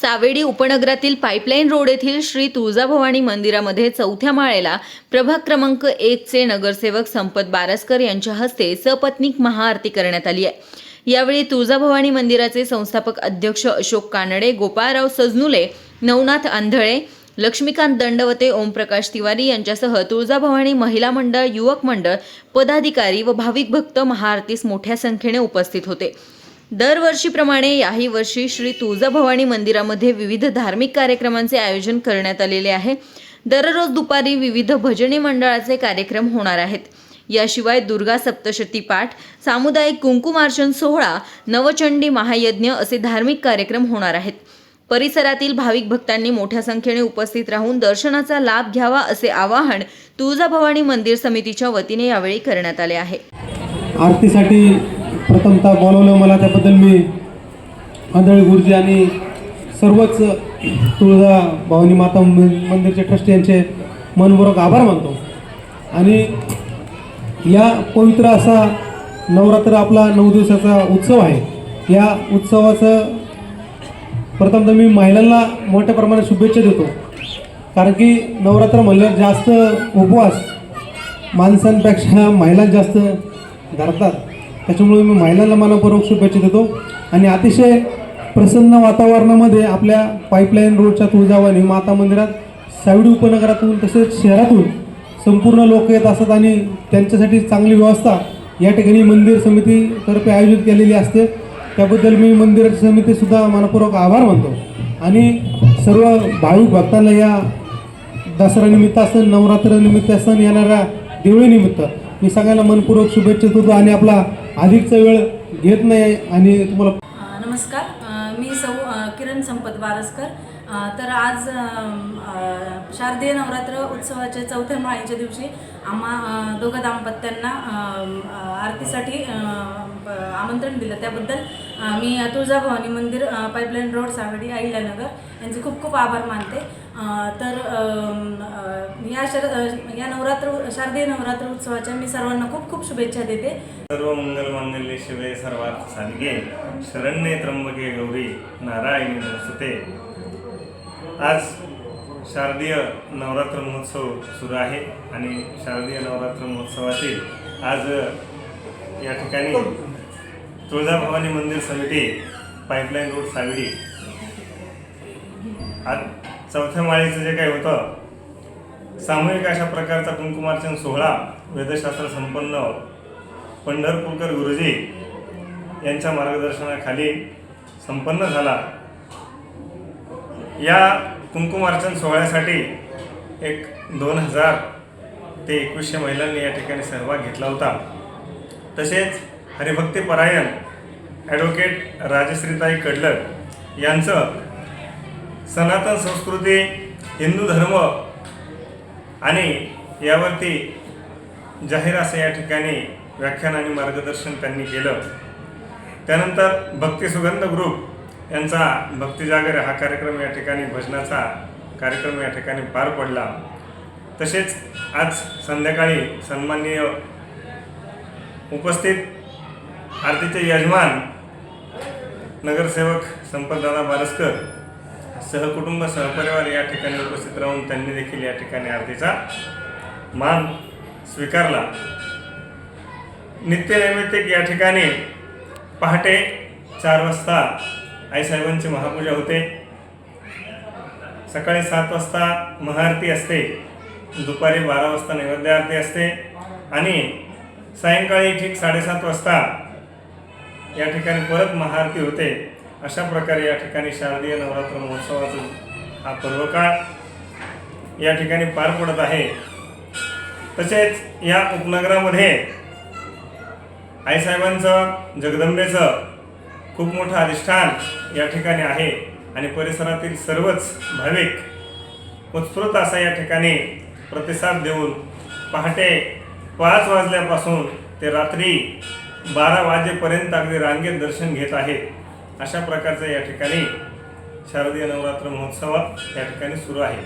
सावेडी उपनगरातील pipeline road येथील श्री तुळजाभवानी मंदिरामध्ये चौथ्या माळेला प्रभाग क्रमांक एकचे नगरसेवक संपत बारसकर यांच्या हस्ते सपत्नीक महाआरती करण्यात आली आहे. यावेळी तुळजाभवानी मंदिराचे संस्थापक अध्यक्ष अशोक कानडे गोपाळराव सजनुले नवनाथ आंधळे लक्ष्मीकांत दंडवते ओमप्रकाश तिवारी यांच्यासह तुळजाभवानी महिला मंडळ युवक मंडळ पदाधिकारी व भाविक भक्त महाआरतीस मोठ्या संख्येने उपस्थित होते. दरवर्षीप्रमाणे याही वर्षी श्री तुळजाभवानी मंदिरामध्ये विविध धार्मिक कार्यक्रमांचे आयोजन करण्यात आलेले आहे. दररोज दुपारी विविध भजनी मंडळाचे कार्यक्रम होणार आहेत. याशिवाय दुर्गा सप्तशती पाठ सामुदायिक कुंकुमार्चन सोहळा नवचंडी महायज्ञ असे धार्मिक कार्यक्रम होणार आहेत. परिसरातील भाविक भक्तांनी मोठ्या संख्येने उपस्थित राहून दर्शनाचा लाभ घ्यावा असे आवाहन तुळजाभवानी मंदिर समितीच्या वतीने यावेळी करण्यात आले आहे. आरतीसाठी प्रथमतः बोलवलं मला त्याबद्दल मी आंधळी गुरुजी आणि सर्वच तुळजा भवानी माता मंदिरचे ट्रस्टी यांचे मनपूर्वक आभार मानतो. आणि या पवित्र असा नवरात्र आपला नऊ दिवसाचा उत्सव आहे. या उत्सवाचं प्रथमतः मी महिलांना मोठ्या प्रमाणात शुभेच्छा देतो. कारण की नवरात्र म्हणल्यावर जास्त उपवास माणसांपेक्षा महिला जास्त धरतात. त्याच्यामुळे मी महिलांना मनापूर्वक शुभेच्छा देतो. आणि अतिशय प्रसन्न वातावरणामध्ये आपल्या पाईपलाईन रोडच्या तुळजावाने माता मंदिरात सावडी उपनगरातून तसेच शहरातून संपूर्ण लोक येत असतात आणि त्यांच्यासाठी चांगली व्यवस्था या ठिकाणी मंदिर समितीतर्फे आयोजित केलेली असते. त्याबद्दल मी मंदिर समितीसुद्धा मनपूर्वक आभार मानतो. आणि सर्व भाविक भक्तांना या दसरा निमित्त असन नवरात्र निमित्त असन येणाऱ्या दिवाळीनिमित्त मी सगळ्यांना मनपूर्वक शुभेच्छा देतो आणि आपला अधिकचा वेळ घेत नाही आणि तुम्हाला नमस्कार. मी सौ किरण संपत बारसकर तर आज शारदीय नवरात्र उत्सवाच्या चौथ्या माळीच्या दिवशी आम्हा दोघं दाम्पत्यांना आरतीसाठी आमंत्रण दिलं. त्याबद्दल मी तुळजाभवानी मंदिर पाईपलाईन रोड सावडी अहिल्यानगर. यांचे खूप खूप आभार मानते. तर या शर या नवरात्र शारदीय नवरात्र उत्सवाच्या मी सर्वांना खूप खूप शुभेच्छा देते. सर्व मंगल मांगल्ये शिवे सर्वार्थ साधिके शरण्ये त्र्यंबके गौरी नारायणी नमस्ते आज शारदीय नवरात्र महोत्सव सुरू आहे आणि शारदीय नवरात्र महोत्सवातील आज या ठिकाणी तुळजाभवानी मंदिर समिती पाईपलाईन रोड सावडी आज चौथ्या माळीचं जे काही होतं सामूहिक अशा प्रकारचा कुंकुमार्चन सोहळा वेदशास्त्र संपन्न पंढरपूरकर गुरुजी यांच्या मार्गदर्शनाखाली संपन्न झाला. या कुंकुमार्चन सोहळ्यासाठी एक दोन हजार ते एकवीसशे महिलांनी या ठिकाणी सहभाग घेतला होता. तसेच हरिभक्तीपरायण ॲडव्होकेट राजश्रीताई कडलक यांचं सनातन संस्कृती हिंदू धर्म आणि यावरती जाहीर असं या ठिकाणी व्याख्यान आणि मार्गदर्शन त्यांनी केलं. त्यानंतर भक्ती सुगंध ग्रुप यांचा भक्तिजागर हा कार्यक्रम या ठिकाणी भजनाचा कार्यक्रम या ठिकाणी पार पडला. तसेच आज संध्याकाळी सन्माननीय उपस्थित आरतीचे यजमान नगरसेवक संपतदादा बारसकर सहकुटुंब सहपरिवार या ठिकाणी उपस्थित राहून त्यांनी देखील या ठिकाणी आरतीचा मान स्वीकारला. नित्यनैमित्तिक या ठिकाणी पहाटे चार वाजता आईसाहेबांची महापूजा होते. सकाळी सात वाजता महाआरती असते. दुपारी बारा वाजता नैवेद्य आरती असते. आणि सायंकाळी ठीक साडेसात वाजता या ठिकाणी परत महाआरती होते. अशा प्रकारे या ठिकाणी शारदीय नवरात्र महोत्सवाचा हा पर्वकाळ या ठिकाणी पार पडत आहे. तसेच या उपनगरामध्ये आईसाहेबांचं जगदंबेचं खूप मोठं अधिष्ठान या ठिकाणी आहे आणि परिसरातील सर्वच भाविक उत्स्फूर्त असा या ठिकाणी प्रतिसाद देऊन पहाटे पाच वाजल्यापासून ते रात्री बारा वाजेपर्यंत अगदी रांगेत दर्शन घेत आहेत. अशा प्रकारचं या ठिकाणी शारदीय नवरात्र महोत्सव या ठिकाणी सुरू आहे.